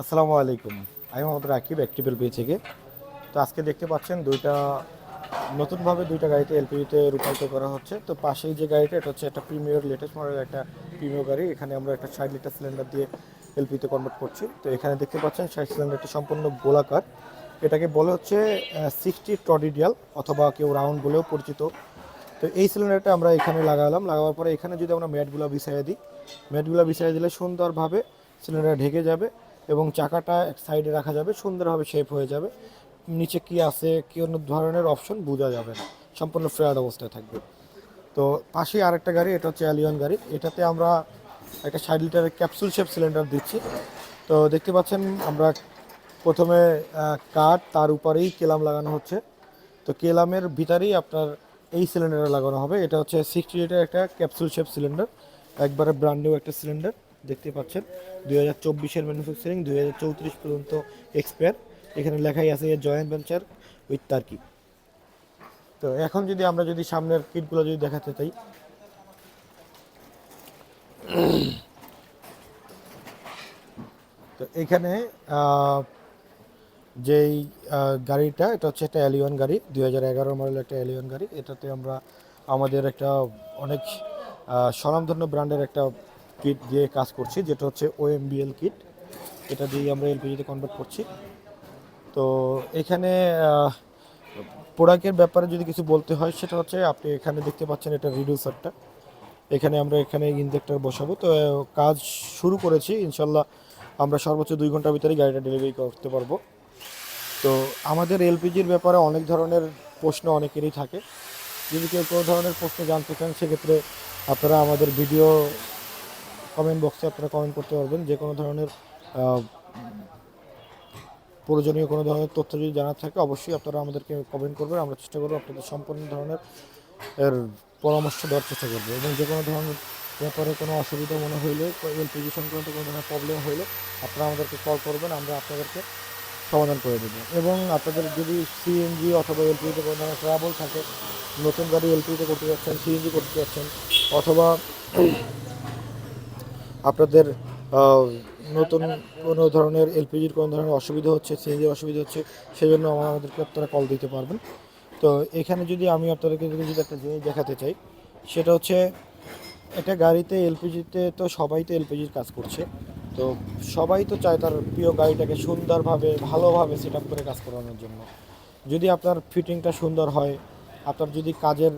আসসালামু আলাইকুম। আমি মোহাম্মদ রাকিব অ্যাক্টিভেল পেয়ে থেকে। তো আজকে দেখতে পাচ্ছেন দুইটা, নতুনভাবে দুইটা গাড়িতে এলপিজিতে রূপান্তর করা হচ্ছে। তো পাশেই যে গাড়িটা, এটা হচ্ছে একটা প্রিমিয়ার লেটেস্ট মডেল একটা প্রিমিয়ার গাড়ি। এখানে আমরা একটা ষাট লিটার সিলিন্ডার দিয়ে এলপিজিতে কনভার্ট করছি। তো এখানে দেখতে পাচ্ছেন ষাট সিলিন্ডারটি সম্পূর্ণ গোলাকার। এটাকে বলে হচ্ছে সিক্সটি ট্রডিডিয়াল অথবা কেউ রাউন্ড বলেও পরিচিত। তো এই সিলিন্ডারটা আমরা এখানে লাগালাম। লাগাবার পরে এখানে যদি আমরা ম্যাটগুলো বিছাইয়ে দিই, ম্যাটগুলো বিছাইয়ে দিলে সুন্দরভাবে সিলিন্ডার ঢেকে যাবে। এবং চাকাটা এক সাইডে রাখা যাবে, সুন্দরভাবে শেপ হয়ে যাবে। নিচে কি আছে, কি অন্য ধরনের অপশন বোঝা যাবে না। সম্পূর্ণ ফ্রেয়ার অবস্থায় থাকবে। তো পাশেই আরেকটা গাড়ি, এটা হচ্ছে অ্যালিয়ন গাড়ি। এটাতে আমরা একটা ষাট লিটারের ক্যাপসুল শেপ সিলিন্ডার দিচ্ছি। তো দেখতে পাচ্ছেন, আমরা প্রথমে কাঠ, তার উপরেই কেলাম লাগানো হচ্ছে। তো কেলামের ভিতরেই আপনার এই সিলিন্ডারটা লাগানো হবে। এটা হচ্ছে সিক্সটি লিটার একটা ক্যাপসুল শেপ সিলিন্ডার একবারে ব্র্যান্ড নিউ একটা সিলিন্ডার দেখতে পাচ্ছেন। দুই হাজার চব্বিশের ম্যানুফ্যাকচারিং, দুই হাজার চৌত্রিশ পর্যন্ত এক্সপায়ার এখানে লেখাই আছে জয়েন্ট ভেঞ্চার উইথ টার্কি তো এখন যদি আমরা যদি সামনের কিটগুলো যদি দেখাতে চাই। তো এখানে যেই গাড়িটা, এটা হচ্ছে একটা অ্যালিয়ন গাড়ি, দুই হাজার এগারো মডেল একটা অ্যালিয়ন গাড়ি। এটাতে আমরা আমাদের একটা অনেক স্বনামধন্য ব্র্যান্ডের একটা কিট দিয়ে কাজ করছি, যেটা হচ্ছে ওএমবিএল কিট এটা দিয়ে আমরা এলপিজিতে কনভার্ট করছি। তো এখানে প্রোডাক্টের ব্যাপারে যদি কিছু বলতে হয়, সেটা হচ্ছে আপনি এখানে দেখতে পাচ্ছেন এটা রিডিউসারটা এখানে আমরা এখানে ইনজেক্টর বসাবো। তো কাজ শুরু করেছি। ইনশাল্লাহ আমরা সর্বোচ্চ দুই ঘণ্টার ভিতরে গাড়িটা ডেলিভারি করতে পারব। তো আমাদের এলপিজির ব্যাপারে অনেক ধরনের প্রশ্ন অনেকেরই থাকে। যদি কেউ কোনো ধরনের প্রশ্ন জানতে চান, সেক্ষেত্রে আপনারা আমাদের ভিডিও কমেন্ট বক্সে আপনারা কমেন্ট করতে পারবেন। যে কোনো ধরনের প্রয়োজনীয় কোনো ধরনের তথ্য যদি জানার থাকে, অবশ্যই আপনারা আমাদেরকে কমেন্ট করবেন। আমরা চেষ্টা করব আপনাদের সম্পূর্ণ ধরনের এর পরামর্শ দেওয়ার চেষ্টা করব এবং যে কোনো ধরনের ব্যাপারে কোনো অসুবিধা মনে হইলে এলপিজি সংক্রান্ত কোনো ধরনের প্রবলেম হইলে আপনারা আমাদেরকে কল করবেন, আমরা আপনাদেরকে সমাধান করে দেবো। এবং আপনাদের যদি সিএনজি অথবা এলপিজিতে কোনো ধরনের ট্রাভেল থাকে, নতুন গাড়ি এলপিজিতে করতে যাচ্ছেন সিএনজি করতে যাচ্ছেন, অথবা আপনাদের নতুন কোনো ধরনের এলপিজির কোনো ধরনের অসুবিধা হচ্ছে সিএনজির অসুবিধা হচ্ছে, সেজন্য আমার, আমাদেরকে আপনারা কল দিতে পারবেন। তো এখানে যদি আমি আপনাদেরকে যদি একটা জিনিস দেখাতে চাই, সেটা হচ্ছে একটা গাড়িতে এলপিজিতে তো সবাই তো এলপিজির কাজ করছে। তো সবাই তো চায় তার প্রিয় গাড়িটাকে সুন্দরভাবে, ভালোভাবে সেট আপ করে কাজ করানোর জন্য। যদি আপনার ফিটিংটা সুন্দর হয়, আপনার যদি কাজের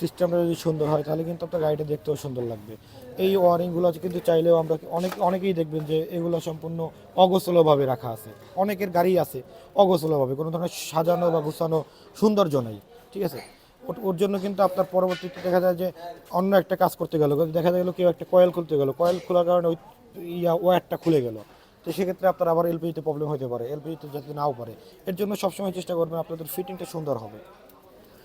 সিস্টেমটা যদি সুন্দর হয়, তাহলে কিন্তু আপনার গাড়িটা দেখতেও সুন্দর লাগবে। এই ওয়ারিংগুলো কিন্তু চাইলেও আমরা অনেক, অনেকেই দেখবেন যে এগুলো সম্পূর্ণ অগোছলোভাবে রাখা আছে। অনেকের গাড়ি আছে অগোছলোভাবে, কোনো ধরনের সাজানো বা গুছানো সৌন্দর্য নেই, ঠিক আছে? ওর- জন্য কিন্তু আপনার পরবর্তীতে দেখা যায় যে অন্য একটা কাজ করতে গেল, দেখা গেলো কেউ একটা কয়েল খুলতে গেল কয়েল খোলার কারণে ওই ইয়া ওয়্যারটা খুলে গেল। তো সেক্ষেত্রে আপনার আবার এলপিজিতে প্রবলেম হতে পারে এলপিজিতে যাতে নাও পারে। এর জন্য সবসময় চেষ্টা করবেন আপনাদের ফিটিংটা সুন্দর হবে।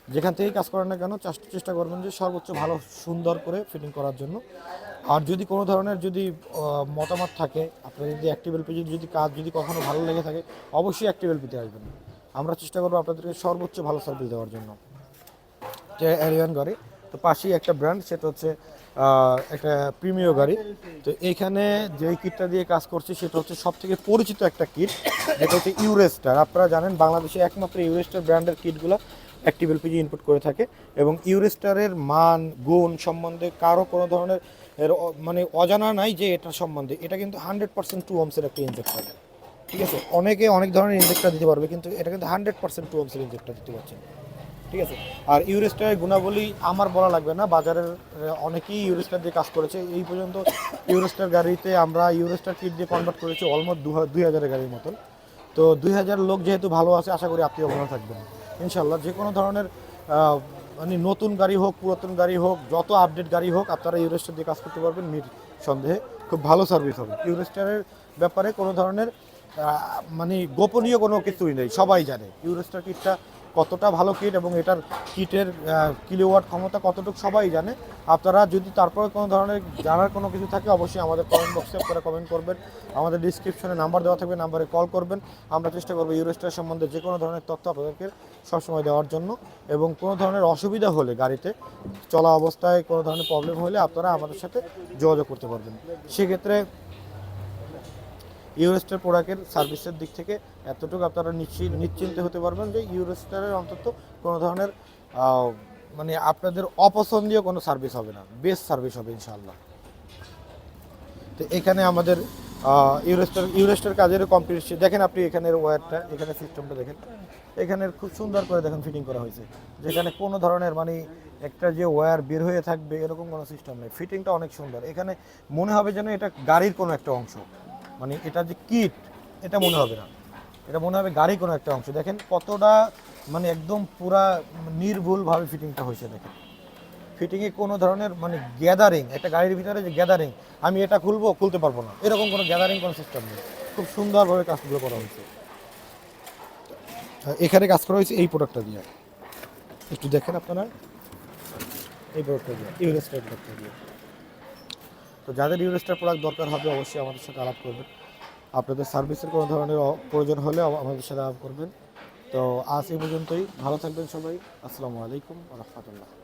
যেখান থেকেই কাজ করেন না কেন চেষ্টা করবেন যে সর্বোচ্চ ভালো, সুন্দর করে ফিটিং করার জন্য। আর যদি কোনো ধরনের যদি মতামত থাকে, আপনার যদি অ্যাক্টিভ এলপিজি যদি কাজ যদি কখনো ভালো লেগে থাকে, অবশ্যই অ্যাক্টিভ এলপিতে আসবেন। আমরা চেষ্টা করব আপনাদেরকে সর্বোচ্চ ভালো সার্ভিস দেওয়ার জন্য। যে অ্যারিয়ান গাড়ি, তো পাশেই একটা ব্র্যান্ড সেটা হচ্ছে একটা প্রিমিয় গাড়ি। তো এইখানে যে কিটটা দিয়ে কাজ করছে, সেটা হচ্ছে সব থেকে পরিচিত একটা কিট, যেটা হচ্ছে ইউরেস্টার আপনারা জানেন, বাংলাদেশে একমাত্র ইউরেস্টার ব্র্যান্ডের কিটগুলো অ্যাক্টিভ এলপিজি ইনপুট করে থাকে এবং ইউরেস্টারের মান, গুণ সম্বন্ধে কারও কোনো ধরনের মানে অজানা নাই যে এটা সম্বন্ধে। এটা কিন্তু হান্ড্রেড পার্সেন্ট টু ওমসের একটা ইনজেক্টর ঠিক আছে? অনেকে অনেক ধরনের ইনজেক্টর দিতে পারবে, কিন্তু এটা কিন্তু হান্ড্রেড পার্সেন্ট টু ওমসের ইনজেক্টর দিতে পারছেন ঠিক আছে? আর ইউরেস্টারের গুণাবলী আমার বলা লাগবে না, বাজারের অনেকেই ইউরেস্টার দিয়ে কাজ করেছে। এই পর্যন্ত ইউরেস্টার গাড়িতে আমরা ইউরেস্টার কিট দিয়ে কনভার্ট করেছি অলমোস্ট দুই হাজারের গাড়ির মতন। তো দুই হাজার লোক যেহেতু ভালো আছে, আশা করি আপনিও ভালো থাকবেন। ইনশাল্লাহ যে কোনো ধরনের মানে নতুন গাড়ি হোক, পুরাতন গাড়ি হোক, যত আপডেট গাড়ি হোক, আপনারা ইউরেস্টার দিয়ে কাজ করতে পারবেন, নির সন্দেহে খুব ভালো সার্ভিস হবে। ইউরেস্টারের ব্যাপারে কোনো ধরনের মানে গোপনীয় কোনো কিছুই নেই, সবাই জানে। ইউরেস্টার কিটটা কতটা ভালো কিট এবং এটার কিটের কিলোওয়াট ক্ষমতা কতটুকু সবাই জানে। আপনারা যদি তারপরে কোনো ধরনের জানার কোনো কিছু থাকে, অবশ্যই আমাদের কমেন্ট বক্সে আপনারা কমেন্ট করবেন। আমাদের ডিসক্রিপশনে নাম্বার দেওয়া থাকবে নাম্বারে কল করবেন। আমরা চেষ্টা করব ইউরোস্টার সম্বন্ধে যে কোনো ধরনের তথ্য আপনাদেরকে সবসময় দেওয়ার জন্য। এবং কোনো ধরনের অসুবিধা হলে গাড়িতে চলা অবস্থায় কোনো ধরনের প্রবলেম হলে আপনারা আমাদের সাথে যোগাযোগ করতে পারবেন। সেক্ষেত্রে ইউরোস্টার প্রোডাক্টের সার্ভিসের দিক থেকে এতটুকু আপনারা নিশ্চিত নিশ্চিন্তে হতে পারবেন যে ইউরোস্টারের অন্তত কোনো ধরনের মানে আপনাদের অপছন্দীয় কোনো সার্ভিস হবে না। বেস্ট সার্ভিস হবে ইনশাল্লাহ তো এখানে আমাদের ইউরেস্টার ইউরেস্টার কাজের কম্পিটিশন দেখেন আপনি এখানের ওয়্যারটা এখানে সিস্টেমটা দেখেন। এখানের খুব সুন্দর করে দেখেন ফিটিং করা হয়েছে। যেখানে কোনো ধরনের মানে একটা যে ওয়্যার বের হয়ে থাকবে, এরকম কোনো সিস্টেম নেই। ফিটিংটা অনেক সুন্দর। এখানে মনে হবে যেন এটা গাড়ির কোনো একটা অংশ। মানে এটা যে কিট এটা মনে হবে না। এটা মনে হবে গাড়ি কোনো একটা অংশ। দেখেন কতটা মানে একদম পুরা নির্ভুলভাবে ফিটিংটা হয়েছে, দেখেন। ফিটিংয়ে কোনো ধরনের মানে গ্যাদারিং একটা গাড়ির ভিতরে যে গ্যাদারিং আমি এটা খুলবো, খুলতে পারব না। এরকম কোনো গ্যাদারিং কোনো সিস্টেম নেই। খুব সুন্দরভাবে কাজগুলো করা হয়েছে। এখানে কাজ করা হয়েছে এই প্রোডাক্টটা দিয়ে। একটু দেখেন আপনারা। এই প্রোডাক্টটা দিয়ে ইউরেস্টার প্রোডাক্টটা দিয়ে। তো যাদের ইউরেস্টার প্রোডাক্ট দরকার হবে অবশ্যই আমাদের সাথে আলাপ করবেন। আপনাদের সার্ভিসের কোনো ধরনের প্রয়োজন হলে আম- আমাদের সাথে আলাপ করবেন। তো আজ এই পর্যন্তই। ভালো থাকবেন সবাই। আসসালামু আলাইকুম রহমতুল্লাহ।